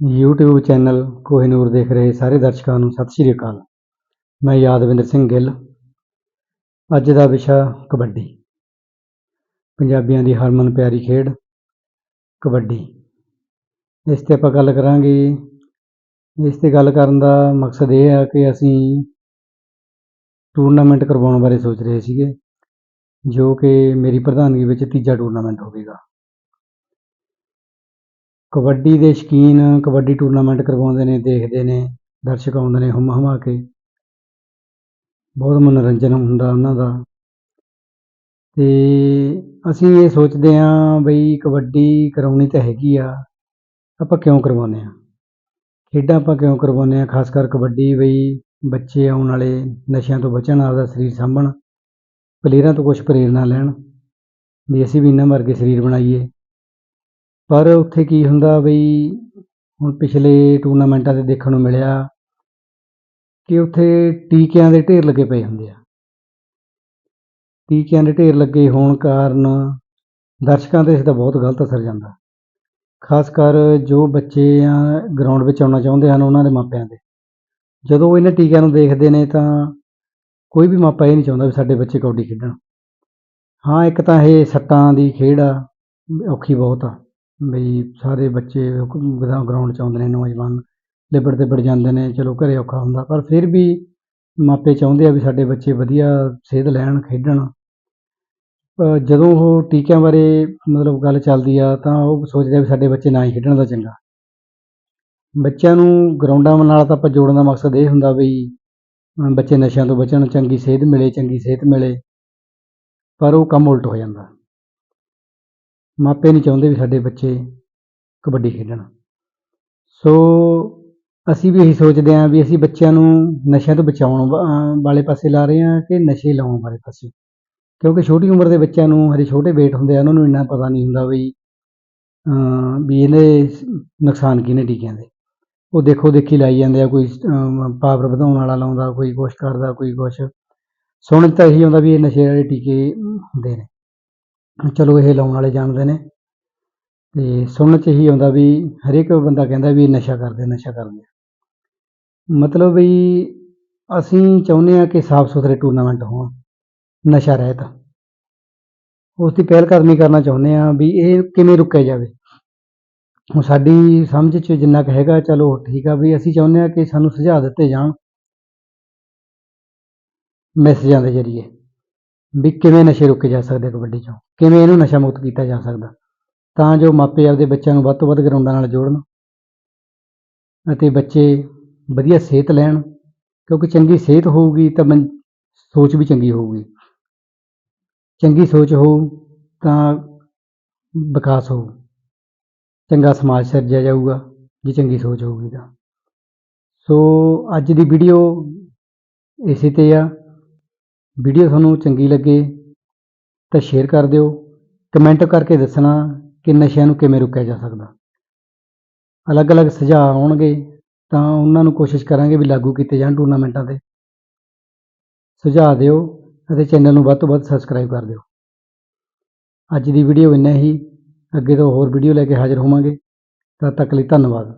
YouTube channel Kohinoor ਦੇਖ ਰਹੇ ਸਾਰੇ ਦਰਸ਼ਕਾਂ ਨੂੰ ਸਤਿ ਸ਼੍ਰੀ ਅਕਾਲ। ਮੈਂ ਯਾਦਵਿੰਦਰ ਸਿੰਘ ਗਿੱਲ। ਅੱਜ ਦਾ ਵਿਸ਼ਾ ਕਬੱਡੀ। ਪੰਜਾਬੀਆਂ ਦੀ ਹਰਮਨ ਪਿਆਰੀ ਖੇਡ ਕਬੱਡੀ। ਇਸ 'ਤੇ ਆਪਾਂ ਗੱਲ ਕਰਾਂਗੇ। ਇਸ 'ਤੇ ਗੱਲ ਕਰਨ ਦਾ ਮਕਸਦ ਇਹ ਹੈ ਕਿ ਅਸੀਂ ਟੂਰਨਾਮੈਂਟ ਕਰਵਾਉਣ ਬਾਰੇ ਸੋਚ ਰਹੇ ਸੀਗੇ, ਜੋ ਕਿ ਮੇਰੀ ਪ੍ਰਧਾਨਗੀ ਵਿੱਚ ਤੀਜਾ ਟੂਰਨਾਮੈਂਟ ਹੋਵੇਗਾ। ਕਬੱਡੀ ਦੇ ਸ਼ੌਕੀਨ ਕਬੱਡੀ ਟੂਰਨਾਮੈਂਟ ਕਰਵਾਉਂਦੇ ਨੇ, ਦੇਖਦੇ ਨੇ, ਦਰਸ਼ਕ ਆਉਂਦੇ ਨੇ ਹੁੰਮ ਹੁਮਾ ਕੇ। ਬਹੁਤ ਮਨੋਰੰਜਨ ਹੁੰਦਾ ਉਹਨਾਂ ਦਾ। ਅਤੇ ਅਸੀਂ ਇਹ ਸੋਚਦੇ ਹਾਂ ਬਈ ਕਬੱਡੀ ਕਰਾਉਣੀ ਤਾਂ ਹੈਗੀ ਆ, ਆਪਾਂ ਕਿਉਂ ਕਰਵਾਉਂਦੇ ਹਾਂ? ਖੇਡਾਂ ਆਪਾਂ ਕਿਉਂ ਕਰਵਾਉਂਦੇ ਹਾਂ? ਖਾਸ ਕਰ ਕਬੱਡੀ ਬਈ ਬੱਚੇ ਆਉਣ ਵਾਲੇ, ਨਸ਼ਿਆਂ ਤੋਂ ਬਚਣ, ਆਪਦਾ ਸਰੀਰ ਸਾਂਭਣ, ਪਲੇਅਰਾਂ ਤੋਂ ਕੁਛ ਪ੍ਰੇਰਨਾ ਲੈਣ, ਵੀ ਅਸੀਂ ਵੀ ਇਹਨਾਂ ਵਰਗੇ ਸਰੀਰ ਬਣਾਈਏ। ਪਰ ਉੱਥੇ ਕੀ ਹੁੰਦਾ ਬਈ, ਹੁਣ ਪਿਛਲੇ ਟੂਰਨਾਮੈਂਟਾਂ 'ਤੇ ਦੇਖਣ ਨੂੰ ਮਿਲਿਆ ਕਿ ਉੱਥੇ ਟੀਕਿਆਂ ਦੇ ਢੇਰ ਲੱਗੇ ਪਏ ਹੁੰਦੇ ਆ। ਟੀਕਿਆਂ ਦੇ ਢੇਰ ਲੱਗੇ ਹੋਣ ਕਾਰਨ ਦਰਸ਼ਕਾਂ 'ਤੇ ਇਸ ਦਾ ਬਹੁਤ ਗਲਤ ਅਸਰ ਜਾਂਦਾ। ਖਾਸ ਕਰ ਜੋ ਬੱਚੇ ਆ ਗਰਾਊਂਡ ਵਿੱਚ ਆਉਣਾ ਚਾਹੁੰਦੇ ਹਨ ਉਹਨਾਂ ਦੇ ਮਾਪਿਆਂ 'ਤੇ। ਜਦੋਂ ਉਹ ਇਹਨਾਂ ਟੀਕਿਆਂ ਨੂੰ ਦੇਖਦੇ ਨੇ ਤਾਂ ਕੋਈ ਵੀ ਮਾਪਾ ਇਹ ਨਹੀਂ ਚਾਹੁੰਦਾ ਵੀ ਸਾਡੇ ਬੱਚੇ ਕਬੱਡੀ ਖੇਡਣ। ਹਾਂ, ਇੱਕ ਤਾਂ ਇਹ ਸੱਟਾਂ ਦੀ ਖੇਡ ਆ, ਔਖੀ ਬਹੁਤ ਆ। ਬਈ ਸਾਰੇ ਬੱਚੇ ਗਰਾਊਂਡ 'ਚ ਆਉਂਦੇ ਨੇ, ਨੌਜਵਾਨ ਲਿਬੜ ਤਿਬੜ ਜਾਂਦੇ ਨੇ, ਚਲੋ ਘਰੇ ਔਖਾ ਹੁੰਦਾ, ਪਰ ਫਿਰ ਵੀ ਮਾਪੇ ਚਾਹੁੰਦੇ ਆ ਵੀ ਸਾਡੇ ਬੱਚੇ ਵਧੀਆ ਸੇਧ ਲੈਣ, ਖੇਡਣ। ਜਦੋਂ ਉਹ ਟੀਕਿਆਂ ਬਾਰੇ ਮਤਲਬ ਗੱਲ ਚੱਲਦੀ ਆ, ਤਾਂ ਉਹ ਸੋਚਦੇ ਆ ਵੀ ਸਾਡੇ ਬੱਚੇ ਨਾ ਹੀ ਖੇਡਣ ਦਾ ਚੰਗਾ। ਬੱਚਿਆਂ ਨੂੰ ਗਰਾਊਂਡਾਂ ਨਾਲ ਤਾਂ ਆਪਾਂ ਜੋੜਨ ਦਾ ਮਕਸਦ ਇਹ ਹੁੰਦਾ ਵੀ ਬੱਚੇ ਨਸ਼ਿਆਂ ਤੋਂ ਬਚਣ, ਚੰਗੀ ਸੇਧ ਮਿਲੇ, ਚੰਗੀ ਸਿਹਤ ਮਿਲੇ, ਪਰ ਉਹ ਕੰਮ ਉਲਟ ਹੋ ਜਾਂਦਾ। ਮਾਪੇ ਨਹੀਂ ਚਾਹੁੰਦੇ ਵੀ ਸਾਡੇ ਬੱਚੇ ਕਬੱਡੀ ਖੇਡਣ। ਸੋ ਅਸੀਂ ਵੀ ਇਹੀ ਸੋਚਦੇ ਹਾਂ ਵੀ ਅਸੀਂ ਬੱਚਿਆਂ ਨੂੰ ਨਸ਼ਿਆਂ ਤੋਂ ਬਚਾਉਣ ਵਾਲੇ ਪਾਸੇ ਲਾ ਰਹੇ ਹਾਂ ਕਿ ਨਸ਼ੇ ਲਾਉਣ ਵਾਲੇ ਪਾਸੇ। ਕਿਉਂਕਿ ਛੋਟੀ ਉਮਰ ਦੇ ਬੱਚਿਆਂ ਨੂੰ ਹਜੇ ਛੋਟੇ ਵੇਟ ਹੁੰਦੇ ਆ, ਉਹਨਾਂ ਨੂੰ ਇੰਨਾ ਪਤਾ ਨਹੀਂ ਹੁੰਦਾ ਵੀ ਵੀ ਇਹਦੇ ਨੁਕਸਾਨ ਕੀ ਨੇ ਟੀਕਿਆਂ ਦੇ। ਉਹ ਦੇਖੋ ਦੇਖੀ ਲਾਈ ਜਾਂਦੇ ਆ, ਕੋਈ ਪਾਵਰ ਵਧਾਉਣ ਵਾਲਾ ਲਾਉਂਦਾ, ਕੋਈ ਕੁਛ ਕਰਦਾ, ਕੋਈ ਕੁਛ। ਸੁਣ ਤਾਂ ਇਹੀ ਆਉਂਦਾ ਵੀ ਇਹ ਨਸ਼ੇ ਵਾਲੇ ਟੀਕੇ ਹੁੰਦੇ ਨੇ। ਚਲੋ ਇਹ ਲਾਉਣ ਵਾਲੇ ਜਾਣਦੇ ਨੇ। ਅਤੇ ਸੁਣਨ 'ਚ ਇਹੀ ਆਉਂਦਾ ਵੀ ਹਰੇਕ ਬੰਦਾ ਕਹਿੰਦਾ ਵੀ ਨਸ਼ਾ ਕਰਦੇ ਨਸ਼ਾ ਕਰਦੇ। ਮਤਲਬ ਵੀ ਅਸੀਂ ਚਾਹੁੰਦੇ ਹਾਂ ਕਿ ਸਾਫ਼ ਸੁਥਰੇ ਟੂਰਨਾਮੈਂਟ ਹੋਣ, ਨਸ਼ਾ ਰਹਿਤ। ਉਸ ਦੀ ਪਹਿਲ ਕਦਮੀ ਕਰਨਾ ਚਾਹੁੰਦੇ ਹਾਂ ਵੀ ਇਹ ਕਿਵੇਂ ਰੁਕਿਆ ਜਾਵੇ। ਹੁਣ ਸਾਡੀ ਸਮਝ 'ਚ ਜਿੰਨਾ ਕੁ ਹੈਗਾ, ਚਲੋ ਠੀਕ ਆ ਵੀ ਅਸੀਂ ਚਾਹੁੰਦੇ ਹਾਂ ਕਿ ਸਾਨੂੰ ਸੁਝਾਅ ਦਿੱਤੇ ਜਾਣ। ਮੈਸੇਜਾਂ ਦੇ ਜ਼ਰੀਏ ਵੀ ਕਿਵੇਂ ਨਸ਼ੇ ਰੁਕੇ ਜਾ ਸਕਦੇ ਕਬੱਡੀ 'ਚੋਂ। ਕਿਵੇਂ ਇਹਨੂੰ ਨਸ਼ਾ ਮੁਕਤ ਕੀਤਾ ਜਾ ਸਕਦਾ? ਤਾਂ ਜੋ ਮਾਪੇ ਆਪਦੇ ਬੱਚਿਆਂ ਨੂੰ ਵੱਧ ਤੋਂ ਵੱਧ ਗਰਾਊਂਡਾਂ ਨਾਲ ਜੋੜਨ ਅਤੇ ਬੱਚੇ ਵਧੀਆ ਸਿਹਤ ਲੈਣ, ਕਿਉਂਕਿ ਚੰਗੀ ਸਿਹਤ ਹੋਊਗੀ ਤਾਂ ਮਨ, ਸੋਚ ਵੀ ਚੰਗੀ ਹੋਊਗੀ। ਚੰਗੀ ਸੋਚ ਹੋਊ ਤਾਂ ਵਿਕਾਸ ਹੋਊ। ਚੰਗਾ ਸਮਾਜ ਸਿਰਜਿਆ ਜਾਊਗਾ, ਜੇ ਚੰਗੀ ਸੋਚ ਹੋਊਗੀ ਤਾਂ। ਸੋ ਅੱਜ ਦੀ ਵੀਡੀਓ ਇਸੇ 'ਤੇ ਆ। ਵੀਡੀਓ ਤੁਹਾਨੂੰ ਚੰਗੀ ਲੱਗੇ ਤਾਂ ਸ਼ੇਅਰ ਕਰ ਦਿਓ ਕਮੈਂਟ ਕਰਕੇ ਦੱਸਣਾ ਕਿ ਨਸ਼ਿਆਂ ਨੂੰ ਕਿਵੇਂ ਰੋਕਿਆ ਜਾ ਸਕਦਾ। ਅਲੱਗ-ਅਲੱਗ ਸੁਝਾਅ ਆਉਣਗੇ, ਤਾਂ ਉਹਨਾਂ ਨੂੰ ਕੋਸ਼ਿਸ਼ ਕਰਾਂਗੇ ਵੀ ਲਾਗੂ ਕੀਤੇ ਜਾਣ ਟੂਰਨਾਮੈਂਟਾਂ 'ਤੇ। ਸੁਝਾਅ ਦਿਓ ਅਤੇ ਚੈਨਲ ਨੂੰ ਵੱਧ ਤੋਂ ਵੱਧ ਸਬਸਕ੍ਰਾਈਬ ਕਰ ਦਿਓ। ਅੱਜ ਦੀ ਵੀਡੀਓ ਇੰਨਾ ਹੀ। ਅੱਗੇ ਤੋਂ ਹੋਰ ਵੀਡੀਓ ਲੈ ਕੇ ਹਾਜ਼ਰ ਹੋਵਾਂਗੇ। ਤਦ ਤੱਕ ਲਈ ਧੰਨਵਾਦ।